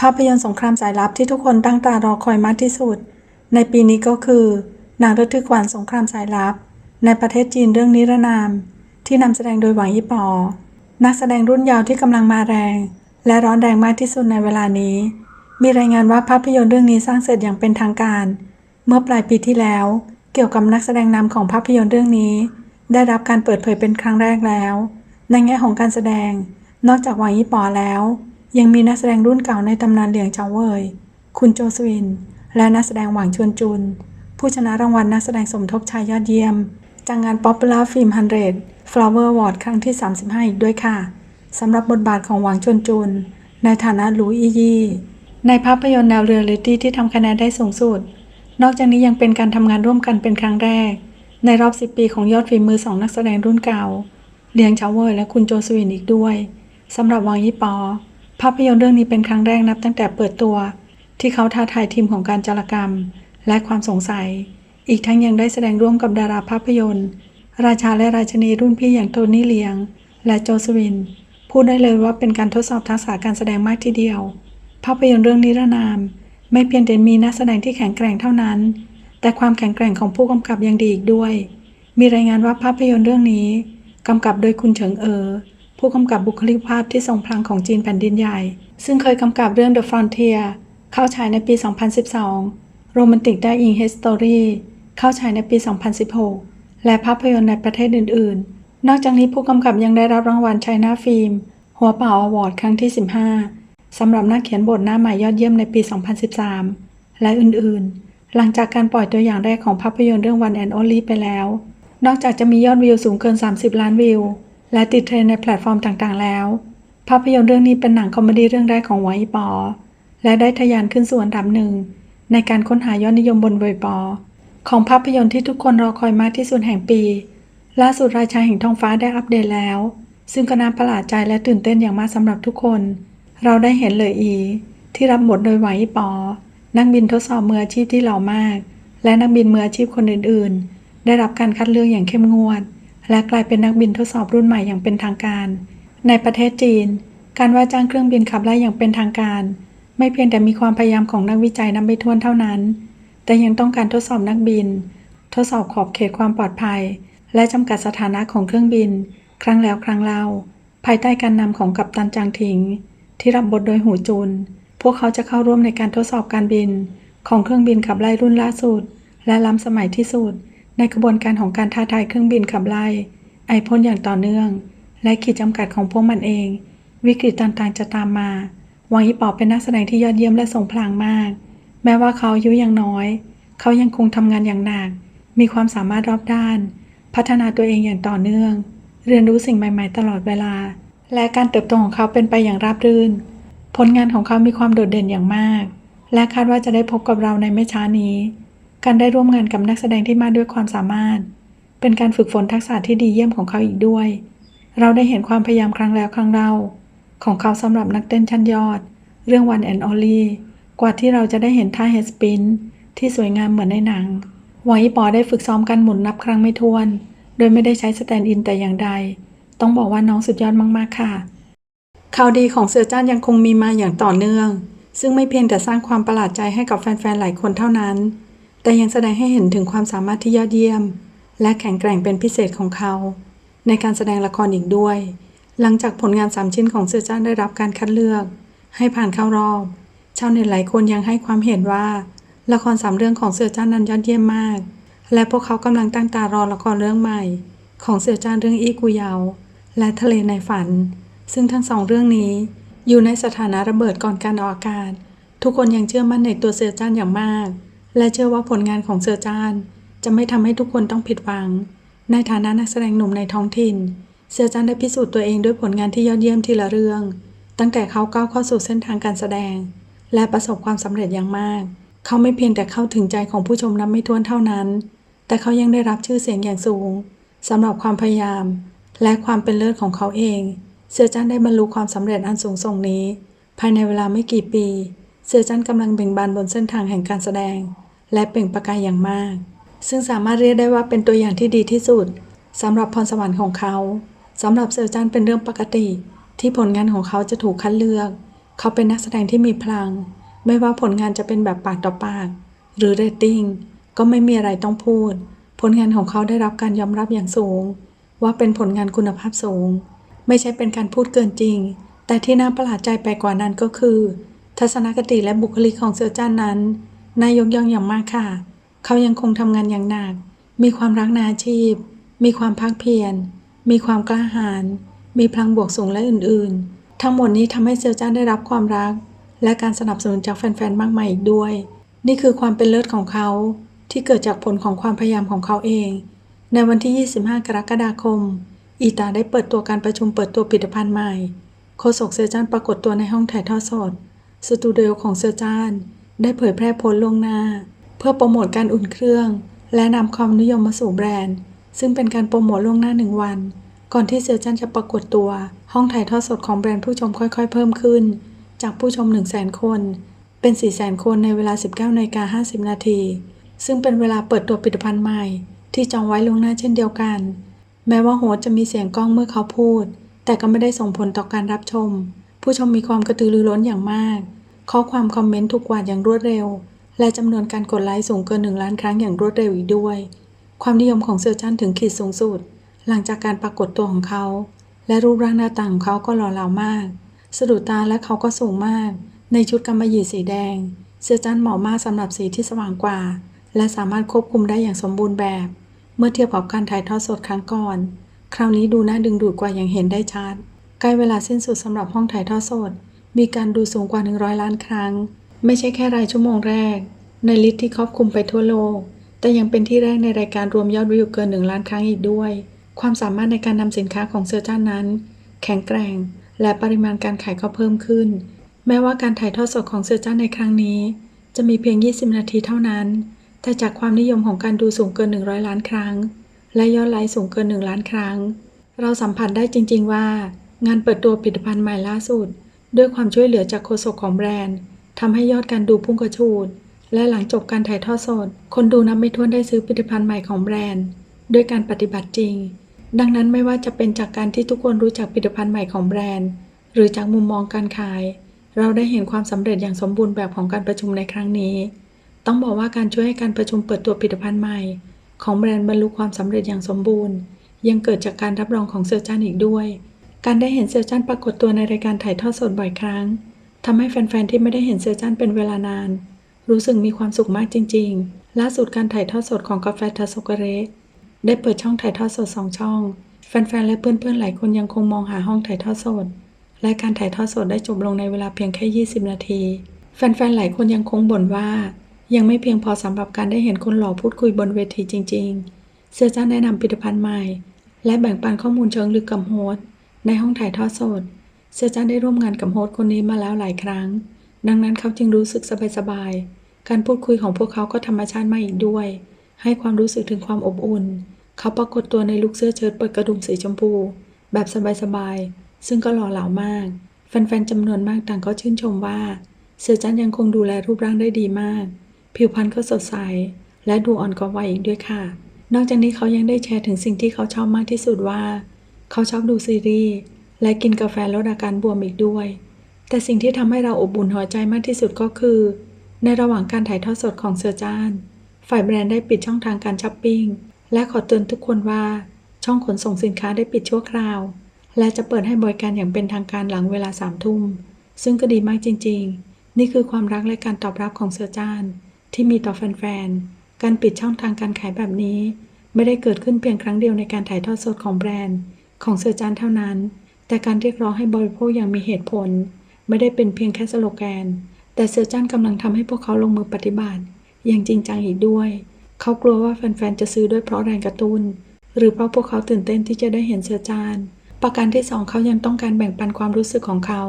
ภาพยนตร์สงครามสายลับที่ทุกคนตั้งตารอคอยมากที่สุด ในปีนี้ก็คือ หนังระทึกขวัญสงครามสายลับ ในประเทศจีนเรื่องนิรนาม ที่นำแสดงโดยหวังยี่ปอ นักแสดงรุ่นยาวที่กำลังมาแรง และร้อนแรงมากที่สุดในเวลานี้ มีรายงานว่าภาพยนตร์เรื่องนี้สร้างเสร็จอย่างเป็นทางการ เมื่อปลายปีที่แล้ว เกี่ยวกับนักแสดงนำของภาพยนตร์เรื่องนี้ ได้รับการเปิดเผยเป็นครั้งแรกแล้ว ในแง่ของการแสดง นอกจากหวังยี่ปอแล้ว ยังมีนักแสดงรุ่นเก่าในตำนานเหลียงเจาเว่ย คุณโจสวิน และนักแสดงหวังชวนจุน ผู้ชนะรางวัลนักแสดงสมทบชายยอดเยี่ยม จากงาน Popular Film 100 Flower Award ครั้งที่ 35 อีกด้วยค่ะ สำหรับบทบาทของหวังชวนจุน ในฐานะหลูอียี่ ในภาพยนตร์แนวเรียลลิตี้ที่ทำคะแนนได้สูงสุด นอกจากนี้ยังเป็นการทำงานร่วมกันเป็นครั้งแรก ในรอบ 10 ปีของยอดฝีมือสองนักแสดงรุ่นเก่า เลียงเฉาเว่ยและคุณโจสวินอีกด้วยสำหรับหวังยี่ปอ ภาพยนตร์เรื่องนี้เป็นครั้งแรกนับตั้งแต่เปิดตัว ที่เขาท้าทายทีมของการจารกรรม และความสงสัย อีกทั้งยังได้แสดงร่วมกับดาราภาพยนตร์ ราชาและราชนีรุ่นพี่อย่างโทนี่เลียง และโจสวิน พูดได้เลยว่าเป็นการทดสอบทักษะการแสดงมากทีเดียว ภาพยนตร์เรื่องนิรนาม ไม่เพียงแต่มีนักแสดงที่แข็งแกร่งเท่านั้น แต่ความแข็งแกร่งของผู้กำกับยังดีอีกด้วย มีรายงานว่าภาพยนตร์เรื่องนี้กำกับโดยคุณเฉิงเอ๋อ ผู้กำกับบุคลิกภาพที่ทรงพลังของจีนแผ่นดินใหญ่ ซึ่งเคยกำกับเรื่อง The Frontier เข้าฉายในปี 2012 Romantic Die in History เข้าฉายในปี 2016 และภาพยนตร์ในประเทศอื่น ๆ นอกจากนี้ผู้กำกับยังได้รับรางวัล China Film หัวเป่าอวอร์ดครั้งที่ 15 สำหรับนักเขียนบทหน้าใหม่ยอดเยี่ยมในปี 2013 และอื่น ๆ หลังจากการปล่อยตัวอย่างแรกของภาพยนตร์เรื่อง One and Only ไปแล้ว นอกจากจะมียอดวิวสูงเกิน 30 ล้านวิว และติดเทรนในแพลตฟอร์มต่างๆ แล้ว ภาพยนตร์เรื่องนี้เป็นหนังคอมเมดี้เรื่องแรกของไวปอ และได้ทะยานขึ้นสู่อันดับหนึ่ง ในการค้นหายอดนิยมบนเว็บปอ ของภาพยนตร์ที่ทุกคนรอคอยมากที่สุดแห่งปี ล่าสุดราชาแห่งท้องฟ้าได้อัปเดตแล้ว ซึ่งก็น่าประหลาดใจและตื่นเต้นอย่างมากสำหรับทุกคน เราได้เห็นเลยอี ที่รับบทโดยไวปอ นักบินทดสอบมืออาชีพที่หล่อมาก และนักบินมืออาชีพคนอื่นๆ ได้รับการคัดเลือกอย่างเข้มงวด และกลายเป็นนักบินทดสอบรุ่นใหม่อย่างเป็นทางการ ในประเทศจีน การว่าจ้างเครื่องบินขับไล่อย่างเป็นทางการ ไม่เพียงแต่มีความพยายามของนักวิจัยนำไปทวนเท่านั้น แต่ยังต้องการทดสอบนักบิน ทดสอบขอบเขตความปลอดภัย และจำกัดสถานะของเครื่องบิน ครั้งแล้วครั้งเล่า ภายใต้การนำของกัปตันจางทิง ที่รับบทโดยหูจุน พวกเขาจะเข้าร่วมในการทดสอบการบิน ของเครื่องบินขับไล่รุ่นล่าสุด และล้ำสมัยที่สุด ในกระบวนการของการท้าทายเครื่องบินขับไล่ไอพ่นอย่างต่อเนื่อง และขีดจำกัดของพวกมันเอง วิกฤตต่างๆจะตามมา วังยี่ปอเป็นนักแสดงที่ยอดเยี่ยมและทรงพลังมาก แม้ว่าเขาอายุยังน้อย เขายังคงทำงานอย่างหนัก มีความสามารถรอบด้าน พัฒนาตัวเองอย่างต่อเนื่อง เรียนรู้สิ่งใหม่ ๆ ตลอดเวลา และการเติบโตของเขาเป็นไปอย่างราบรื่น ผลงานของเขามีความโดดเด่นอย่างมาก และคาดว่าจะได้พบกับเราในไม่ช้านี้ การได้ร่วมงานกับนักแสดงที่มาด้วยความสามารถ เป็นการฝึกฝนทักษะที่ดีเยี่ยมของเขาอีกด้วย เราได้เห็นความพยายามครั้งแล้วครั้งเล่า ของเขาสำหรับนักเต้นชั้นยอด เรื่อง One and Only กว่าที่เราจะได้เห็นท่าเฮดสปินที่สวยงามเหมือนในหนังวอีปอได้ฝึกซ้อมการหมุนนับครั้งไม่ถ้วน โดยไม่ได้ใช้สแตนด์อินแต่อย่างใด ต้องบอกว่าน้องสุดยอดมากๆค่ะ ข่าวดีของเสือจ้านยังคงมีมาอย่างต่อเนื่อง ซึ่งไม่เพียงแต่สร้างความประหลาดใจให้กับแฟนๆ หลายคนเท่านั้น แต่ยังแสดงให้เห็นถึงความสามารถที่ยอดเยี่ยม และแข็งแกร่งเป็นพิเศษของเขา ในการแสดงละครอีกด้วย หลังจากผลงานสามชิ้นของเสือจ้านได้รับการคัดเลือก ให้ผ่านเข้ารอบ ชาวเน็ตหลายคนยังให้ความเห็นว่า ละครสามเรื่องของเสือจ้านนั้นยอดเยี่ยมมาก และพวกเขากำลังตั้งตารอละครเรื่องใหม่ ของเสือจ้านเรื่องอีกูเยาและทะเลในฝัน ซึ่งทั้งสองเรื่องนี้ อยู่ในสถานะระเบิดก่อนการออกอากาศ ทุกคนยังเชื่อมั่นในตัวเสือจ้านอย่างมาก และเชื่อว่าผลงานของเสือจ้าน จะไม่ทำให้ทุกคนต้องผิดหวัง ในฐานะนักแสดงหนุ่มในท้องถิ่นเสือจ้านได้พิสูจน์ตัวเองด้วยผลงานที่ยอดเยี่ยมทีละเรื่อง ตั้งแต่เขาก้าวเข้าสู่เส้นทางการแสดง และประสบความสำเร็จอย่างมาก เขาไม่เพียงแต่เข้าถึงใจของผู้ชมนับไม่ถ้วนเท่านั้น แต่เขายังได้รับชื่อเสียงอย่างสูงสำหรับความพยายาม และความเป็นเลิศของเขาเองเสือจันได้บรรลุความสำเร็จอันสูงส่งนี้ ภายในเวลาไม่กี่ปี เสือจันกำลังเบ่งบานบนเส้นทางแห่งการแสดง และเปล่งประกายอย่างมาก ซึ่งสามารถเรียกได้ว่าเป็นตัวอย่างที่ดีที่สุดสำหรับพรสวรรค์ของเขาสำหรับเสือจันเป็นเรื่องปกติ ที่ผลงานของเขาจะถูกคัดเลือก เขาเป็นนักแสดงที่มีพลัง ไม่ว่าผลงานจะเป็นแบบปากต่อปาก หรือเรตติ้งก็ไม่มีอะไรต้องพูด ผลงานของเขาได้รับการยอมรับอย่างสูง ว่าเป็นผลงานคุณภาพสูง ไม่ใช่เป็นการพูดเกินจริง แต่ที่น่าประหลาดใจไปกว่านั้นก็คือ ทัศนคติและบุคลิกของเสือจ้านนั้นนายยกย่องอย่างมากค่ะ เขายังคงทำงานอย่างหนัก มีความรักในอาชีพ มีความภาคเพียร มีความกล้าหาญ มีพลังบวกสูงและอื่นๆ ทั้งหมดนี้ทำให้เซียวจ้านได้รับความรัก และการสนับสนุนจากแฟนๆ มากมายอีกด้วย นี่คือความเป็นเลิศของเขาที่เกิดจากผลของความพยายามของเขาเอง ในวันที่ 25 กรกฎาคม อีตาได้เปิดตัวการประชุมเปิดตัวผลิตภัณฑ์ใหม่โฆษกเซอร์จ้านปรากฏตัวในห้องถ่ายทอดสด สตูดิโอของเซอร์จานได้เผยแพร่โพสต์ล่วงหน้า เพื่อโปรโมทการอุ่นเครื่อง และนำความนิยมมาสู่แบรนด์ ซึ่งเป็นการโปรโมทล่วงหน้าหนึ่งวัน ก่อนที่เซอร์จันจะปรากฏตัว ห้องถ่ายทอดสดของแบรนด์ผู้ชมค่อย ๆ เพิ่มขึ้น จากผู้ชม 1 0 0 0 0แคน เป็น4 0 0 0 0 0 คนในเวลา 19นาฬิกา50 นาที ซึ่งเป็นเวลาเปิดตัวผลิตภัณฑ์ใหม่ ที่จองไว้ล่วงหน้าเช่นเดียวกัน แม้ว่าโฮสจะมีเสียงกล้องเมื่อเขาพูด แต่ก็ไม่ได้ส่งผลต่อการรับชม ผู้ชมมีความกระตือรือร้นอย่างมาก ข้อความคอมเมนต์ถูกกวาดอย่างรวดเร็ว และจำนวนการกดไลค์สูงเกิน 1 ล้านครั้งอย่างรวดเร็วอีกด้วย ความนิยมของเซอร์จันถึงขีดสูงสุด หลังจากการปรากฏตัวของเขา และรูปร่างหน้าตาของเขาก็หล่อเหลามากสะดุดตาและเขาก็สูงมาก ในชุดกำมะหยี่สีแดงเซอร์จันเหมาะมากสำหรับสีที่สว่างกว่า และสามารถควบคุมได้อย่างสมบูรณ์แบบ เมื่อเทียบกับการถ่ายทอดสดครั้งก่อน คราวนี้ดูน่าดึงดูดกว่าอย่างเห็นได้ชัด ใกล้เวลาสิ้นสุดสำหรับห้องถ่ายทอดสด มีการดูสูงกว่า 100 ล้านครั้ง ไม่ใช่แค่รายชั่วโมงแรก ในลิสต์ที่ครอบคลุมไปทั่วโลก แต่ยังเป็นที่แรกในรายการรวมยอดวิวเกิน 1 ล้านครั้งอีกด้วย ความสามารถในการนำสินค้าของเซอร์จ้านนั้น แข็งแกร่ง และปริมาณการขายก็เพิ่มขึ้น แม้ว่าการถ่ายทอดสดของเซอร์จ้านในครั้งนี้ จะมีเพียง 20 นาทีเท่านั้น แต่จากความนิยมของการดูสูงเกิน 100 ล้านครั้ง และยอดไลค์สูงเกิน 1 ล้านครั้ง เราสัมผัสได้จริง ๆ ว่า งานเปิดตัวผลิตภัณฑ์ใหม่ล่าสุด ด้วยความช่วยเหลือจากโฆษกของแบรนด์ทำให้ยอดการดูพุ่งกระฉูด และหลังจบการถ่ายทอดสด คนดูนับไม่ถ้วนได้ซื้อผลิตภัณฑ์ใหม่ของแบรนด์ด้วยการปฏิบัติจริง ดังนั้นไม่ว่าจะเป็นจากการที่ทุกคนรู้จักผลิตภัณฑ์ใหม่ของแบรนด์ หรือจากมุมมองการขาย เราได้เห็นความสำเร็จอย่างสมบูรณ์แบบของการประชุมในครั้งนี้ ต้องบอกว่าการช่วยให้การประชุมเปิดตัวผลิตภัณฑ์ใหม่ ของแบรนด์บรรลุความสำเร็จอย่างสมบูรณ์ ยังเกิดจากการรับรองของเซอร์จันอีกด้วย การได้เห็นเซอร์จันปรากฏตัวในรายการถ่ายทอดสดบ่อยครั้งทำให้แฟนๆที่ไม่ได้เห็นเซอร์จันเป็นเวลานาน รู้สึกมีความสุขมากจริง ๆ ล่าสุดการถ่ายทอดสดของกาแฟทัสโกเรได้เปิดช่องถ่ายทอดสดสองช่อง แฟนๆและเพื่อนๆหลายคนยังคงมองหาห้องถ่ายทอดสด และการถ่ายทอดสดได้จบลงในเวลาเพียงแค่ 20 นาที แฟนๆหลายคนยังคงบ่นว่า ยังไม่เพียงพอสำหรับการได้เห็นคนหล่อพูดคุยบนเวทีจริง ๆ เซอร์จันแนะนำผลิตภัณฑ์ใหม่ และแบ่งปันข้อมูลเชิงลึกกับโฮสต์ ในห้องถ่ายทอดสด เซจันได้ร่วมงานกับโฮสต์คนนี้มาแล้วหลายครั้ง ดังนั้นเขาจึงรู้สึกสบายๆ การพูดคุยของพวกเขาก็ธรรมชาติมากอีกด้วย ให้ความรู้สึกถึงความอบอุ่น เขาปรากฏตัวในลุคเสื้อเชิ้ตเปิดกระดุมสีชมพู แบบสบายๆ ซึ่งก็หล่อเหลามาก แฟนๆจำนวนมากต่างก็ชื่นชมว่า เซจันยังคงดูแลรูปร่างได้ดีมาก ผิวพรรณก็สดใส และดูอ่อนกว่าวัยอีกด้วยค่ะ นอกจากนี้เขายังได้แชร์ถึงสิ่งที่เขาชอบมากที่สุดว่า เขาชอบดูซีรีส์และกินกาแฟลดอาการบวมอีกด้วย แต่สิ่งที่ทำให้เราอบอุ่นหัวใจมากที่สุดก็คือ ในระหว่างการถ่ายทอดสดของเซอร์จาน ฝ่ายแบรนด์ได้ปิดช่องทางการช้อปปิ้ง และขอเตือนทุกคนว่า ช่องขนส่งสินค้าได้ปิดชั่วคราว และจะเปิดให้บริการอย่างเป็นทางการหลังเวลาสามทุ่ม ซึ่งก็ดีมากจริง ๆ นี่คือความรักและการตอบรับของเซอร์จาน ที่มีต่อแฟนๆ การปิดช่องทางการขายแบบนี้ ไม่ได้เกิดขึ้นเพียงครั้งเดียวในการถ่ายทอดสดของแบรนด์ ของเซอร์จานเท่านั้น แต่การเรียกร้องให้บริโภคอย่างมีเหตุผล ไม่ได้เป็นเพียงแค่สโลแกน แต่เซอร์จานกำลังทำให้พวกเขาลงมือปฏิบัติ อย่างจริงจังอีกด้วย เขากลัวว่าแฟนๆจะซื้อด้วยเพราะแรงกระตุ้น หรือเพราะพวกเขาตื่นเต้นที่จะได้เห็นเซอร์จานประการที่สองเขายังต้องการแบ่งปันความรู้สึกของเขา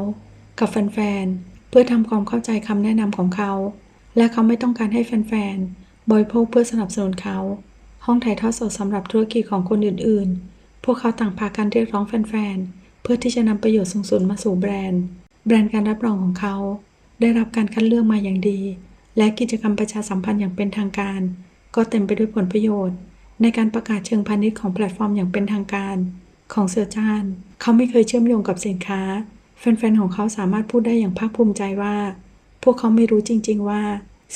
กับแฟนๆเพื่อทำความเข้าใจคำแนะนำของเขา และเขาไม่ต้องการให้แฟนๆบริโภคเพื่อสนับสนุนเขา ห้องถ่ายทอดสดสำหรับธุรกิจของคนอื่นๆ พวกเขาต่างพากันเรียกร้องแฟนๆ เพื่อที่จะนำประโยชน์สูงสุดมาสู่แบรนด์ แบรนด์การรับรองของเขา ได้รับการคัดเลือกมาอย่างดี และกิจกรรมประชาสัมพันธ์อย่างเป็นทางการ ก็เต็มไปด้วยผลประโยชน์ ในการประกาศเชิงพาณิชย์ของแพลตฟอร์มอย่างเป็นทางการ ของเซอร์จาน เขาไม่เคยเชื่อมโยงกับสินค้า แฟนๆ ของเขาสามารถพูดได้อย่างภาคภูมิใจว่า พวกเขาไม่รู้จริง ๆ ว่า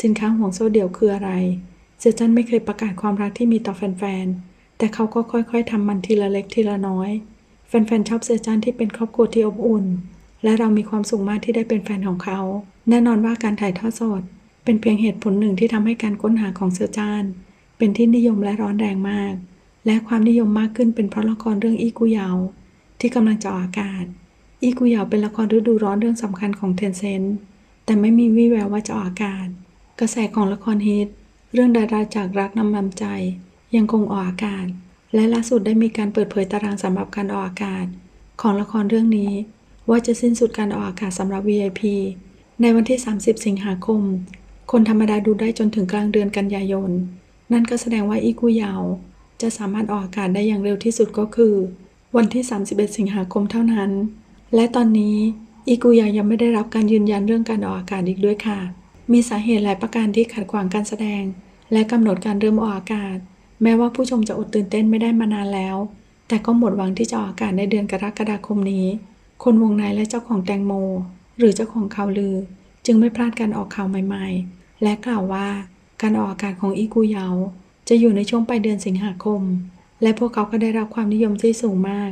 สินค้าห่วงโซ่เดี่ยวคืออะไร เซอร์จันไม่เคยประกาศความรักที่มีต่อแฟนๆ แต่เขาก็ค่อยๆทำมันทีละเล็กทีละน้อย แฟนๆชอบเซอร์จันที่เป็นครอบครัวที่อบอุ่น และเรามีความสุขมากที่ได้เป็นแฟนของเขา แน่นอนว่าการถ่ายทอดสด เป็นเพียงเหตุผลหนึ่งที่ทำให้การค้นหาของเซอร์จานเป็นที่นิยมและร้อนแรงมาก และความนิยมมากขึ้นเป็นเพราะละครเรื่องอีกุยาวที่กำลังจะออกอากาศ อีกุยาวเป็นละครฤดูร้อนเรื่องสำคัญของเทนเซนต์แต่ไม่มีวี่แววว่าจะออกอากาศ กระแสของละครฮิตเรื่องดาราจากรักนำนำใจ ยังคงออกอากาศ และล่าสุดได้มีการเปิดเผยตารางสำหรับการออกอากาศ ของละครเรื่องนี้ ว่าจะสิ้นสุดการออกอากาศสำหรับ VIP ในวันที่ 30 สิงหาคม คนธรรมดาดูได้จนถึงกลางเดือนกันยายน นั่นก็แสดงว่าอีกุยาว จะสามารถออกอากาศได้อย่างเร็วที่สุดก็คือ วันที่ 31 สิงหาคมเท่านั้น และตอนนี้อีกุยาวยังไม่ได้รับการยืนยันเรื่องการออกอากาศอีกด้วยค่ะ มีสาเหตุหลายประการที่ขัดขวางการแสดง และกำหนดการเริ่มออกอากาศ แม้ว่าผู้ชมจะอดตื่นเต้นไม่ได้มานานแล้ว แต่ก็หมดหวังที่จะออกอากาศในเดือนกรกฎาคมนี้ คนวงในและเจ้าของแตงโม หรือเจ้าของข่าวลือ จึงไม่พลาดการออกข่าวใหม่ๆ และกล่าวว่าการออกอากาศของอีกูเยาจะอยู่ในช่วงปลายเดือนสิงหาคม และพวกเขาก็ได้รับความนิยมที่สูงมาก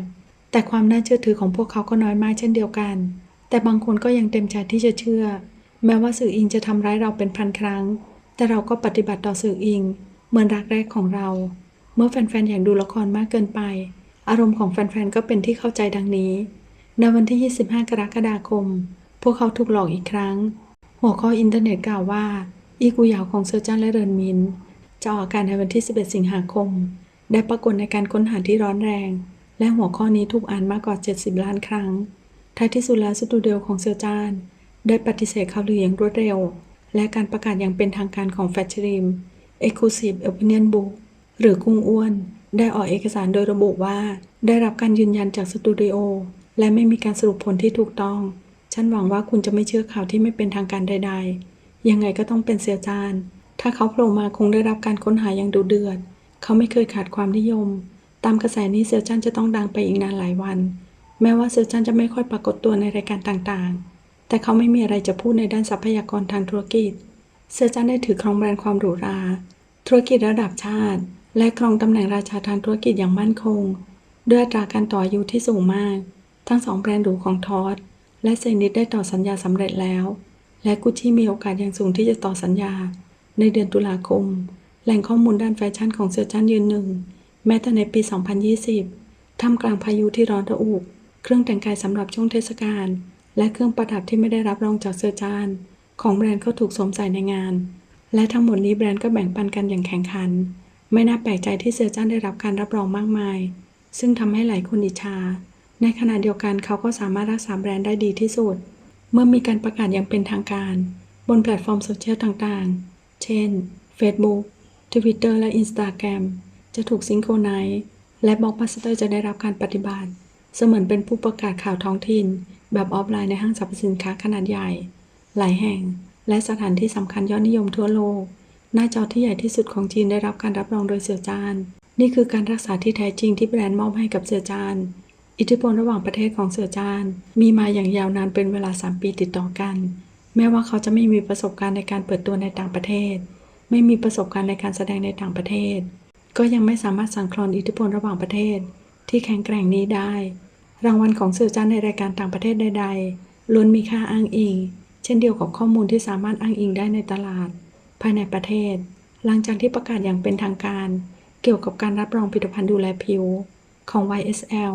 แต่ความน่าเชื่อถือของพวกเขาก็น้อยมากเช่นเดียวกัน แต่บางคนก็ยังเต็มใจที่จะเชื่อ แม้ว่าสื่ออิงจะทำร้ายเราเป็นพันครั้ง แต่เราก็ปฏิบัติต่อสื่ออิง เหมือนรักแรกของเรา เมื่อแฟนๆ อยากดูละครมากเกินไป อารมณ์ของแฟนๆ ก็เป็นที่เข้าใจดังนี้ ในวันที่ 25 กรกฎาคม พวกเขาถูกหลอกอีกครั้ง หัวข้ออินเทอร์เน็ตกล่าวว่า อีกูยาวของเซอร์จันและเรินมินจะออกอากาศในวันที่ 11 สิงหาคม ได้ปรากฏในการค้นหาที่ร้อนแรง และหัวข้อนี้ถูกอ่านมากกว่า 70 ล้านครั้ง ท้ายที่สุดแล้วสตูดิโอของเซอร์จานได้ปฏิเสธข่าวลืออย่างรวดเร็ว และการประกาศอย่างเป็นทางการของแฟชริม Exclusive Opinion Book หรือกุ้งอ้วน ได้ออกเอกสารโดยระบุว่า ได้รับการยืนยันจากสตูดิโอและไม่มีการสรุปผลที่ถูกต้อง ฉันหวังว่าคุณจะไม่เชื่อข่าวที่ไม่เป็นทางการใด ๆ ยังไงก็ต้องเป็นเสียจาน ถ้าเขาโผล่มาคงได้รับการค้นหาอย่างดุเดือด เขาไม่เคยขาดความนิยม ตามกระแสนี้เซียวจันจะต้องดังไปอีกนานหลายวัน แม้ว่าเซียวจันจะไม่ค่อยปรากฏตัวในรายการต่างๆ แต่เขาไม่มีอะไรจะพูดในด้านทรัพยากรทางธุรกิจ เซียวจันได้ถือครองแบรนด์ความหรูหรา ธุรกิจระดับชาติ และครองตำแหน่งราชาทางธุรกิจอย่างมั่นคง ด้วยอัตราการต่ออายุที่สูงมาก ทั้งสองแบรนด์หรูของทอสและเซนิดได้ต่อสัญญาสำเร็จแล้ว และกุชชี่มีโอกาสอย่างสูงที่จะต่อสัญญา ในเดือนตุลาคม แหล่งข้อมูลด้านแฟชั่นของเซอร์จันยืนหนึ่ง แม้แต่ในปี 2020 ท่ามกลางพายุที่ร้อนระอุเครื่องแต่งกายสำหรับช่วงเทศกาลและเครื่องประดับที่ไม่ได้รับรองจากเซอร์จานของแบรนด์ก็ถูกสวมใส่ในงาน และทั้งหมดนี้แบรนด์ก็แบ่งปันกันอย่างแข่งขัน ไม่น่าแปลกใจที่เซอร์จันได้รับการรับรองมากมาย ซึ่งทำให้หลายคนอิจฉา ในขณะเดียวกันเขาก็สามารถรักษาแบรนด์ได้ดีที่สุด เมื่อมีการประกาศอย่างเป็นทางการ บนแพลตฟอร์มโซเชียลต่างๆ เช่น Facebook Twitter และ Instagram จะถูกซิงโครไนซ์และบล็อกบัสเตอร์จะได้รับการปฏิบัติ เสมือนเป็นผู้ประกาศข่าวท้องถิ่น แบบออฟไลน์ในห้างสรรพสินค้าขนาดใหญ่ หลายแห่ง และสถานที่สำคัญยอดนิยมทั่วโลก หน้าจอที่ใหญ่ที่สุดของจีนได้รับการรับรองโดยเสี่ยวจาน นี่คือการรักษาที่แท้จริงที่แบรนด์มอบให้กับเสี่ยวจาน อิทธิพลระหว่างประเทศของเสี่ยวจาน มีมาอย่างยาวนานเป็นเวลา 3 ปีติดต่อกัน แม้ว่าเขาจะไม่มีประสบการณ์ในการเปิดตัวในต่างประเทศ ไม่มีประสบการณ์ในการแสดงในต่างประเทศ ก็ยังไม่สามารถสั่งคลอนอิทธิพลระหว่างประเทศ ที่แข็งแกร่งนี้ได้ รางวัลของเสี่ยวจานในรายการต่างประเทศใด ๆล้วนมีค่าอ้างอิง เช่นเดียวกับข้อมูลที่สามารถอ้างอิงได้ในตลาด ภายในประเทศ หลังจากที่ประกาศอย่างเป็นทางการ เกี่ยวกับการรับรองผลิตภัณฑ์ดูแลผิวของ YSL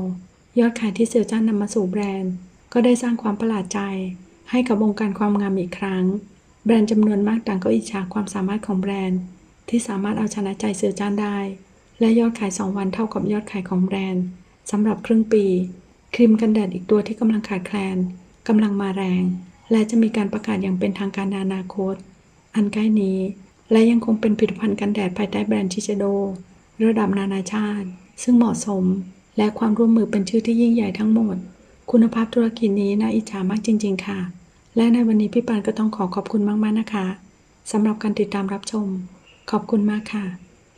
ยอดขายที่เซียวจ้านนำมาสู่แบรนด์ ก็ได้สร้างความประหลาดใจ ให้กับวงการความงามอีกครั้ง แบรนด์จำนวนมากต่างก็อิจฉาความสามารถของแบรนด์ ที่สามารถเอาชนะใจเซียวจ้านได้ และยอดขาย 2 วันเท่ากับยอดขายของแบรนด์สำหรับครึ่งปี ครีมกันแดดอีกตัวที่กำลังขาดแคลนกำลังมาแรง และจะมีการประกาศอย่างเป็นทางการในอนาคต อันใกล้นี้ และยังคงเป็นผลิตภัณฑ์กันแดดภายใต้แบรนด์ชิเชโด ระดับนานาชาติ ซึ่งเหมาะสม และความร่วมมือเป็นชื่อที่ยิ่งใหญ่ทั้งหมด คุณภาพธุรกิจนี้น่าอิจฉามากจริง ๆ ค่ะ และในวันนี้พี่ปานก็ต้องขอขอบคุณมากๆนะคะสำหรับการติดตามรับชม ขอบคุณมากค่ะ